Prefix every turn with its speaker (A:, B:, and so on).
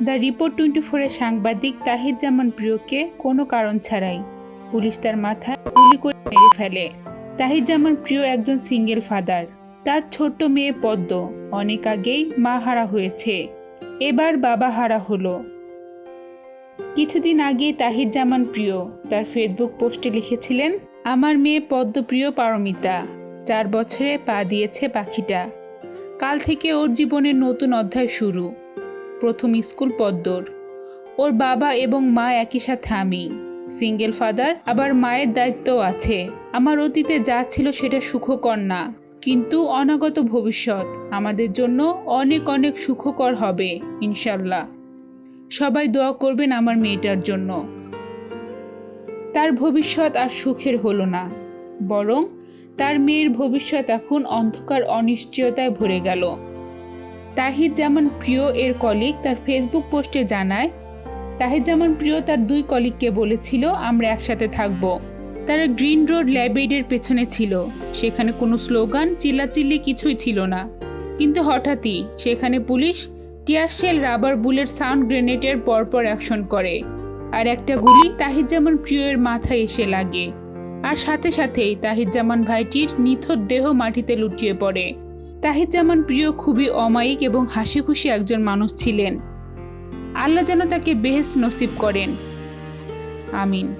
A: The report twenty ফোরের সাংবাদিক তাহির জামান প্রিয়কে কোনো কারণ ছাড়াই পুলিশ তার মাথায় গুলি করে মেরে ফেলে। তাহির জামান প্রিয় একজন সিঙ্গেল ফাদার। তার ছোট্ট মেয়ে পদ্ম অনেক আগেই মা হারা হয়েছে। এবার বাবা হারা হলো। কিছুদিন আগে তাহির জামান প্রিয় তার ফেসবুক পোস্টে লিখেছিলেন, আমার মেয়ে পদ্মপ্রিয় পারমিতা। চার বছরে পা দিয়েছে পাখিটা। কাল থেকে ওর জীবনের নতুন অধ্যায় শুরু। প্রথম স্কুল পদ্মর। ওর বাবা এবং মা একই সাথে আমি। সিঙ্গেল ফাদার, আবার মায়ের দায়িত্বও আছে। আমার অতীতে যা ছিল সেটা সুখকর না। কিন্তু অনাগত ভবিষ্যৎ আমাদের জন্য অনেক অনেক সুখকর হবে ইনশাল্লাহ সবাই দোয়া করবেন আমার মেয়েটার জন্য। তার ভবিষ্যৎ আর সুখের হলো না, বরং তার মেয়ের ভবিষ্যৎ এখন অন্ধকার, অনিশ্চয়তায় ভরে গেল। তাহির জামান প্রিয় এর কলিগ তার ফেসবুক পোস্টে জানায়, তাহির জামান প্রিয় তার দুই কলিগকে বলেছিল, আমরা একসাথে থাকব। তারা গ্রিন রোড ল্যাবেডের পেছনে ছিল। সেখানে কোনো স্লোগান, চিল্লাচিল্লি কিছুই ছিল না। কিন্তু হঠাৎই সেখানে police tear shell rubber bullet sound গ্রেনেডের পরপর অ্যাকশন করে। আর একটা গুলি তাহির জামান প্রিয়ের মাথায় এসে লাগে। আর সাথে সাথেই তাহির জামান ভাইটির নিথর দেহ মাটিতে লুটিয়ে পড়ে। তাহির জামান প্রিয় খুবই অমায়িক এবং হাসি খুশি একজন মানুষ ছিলেন। আল্লাহ যেন তাকে বেহেস্ত নসিব করেন। আমিন।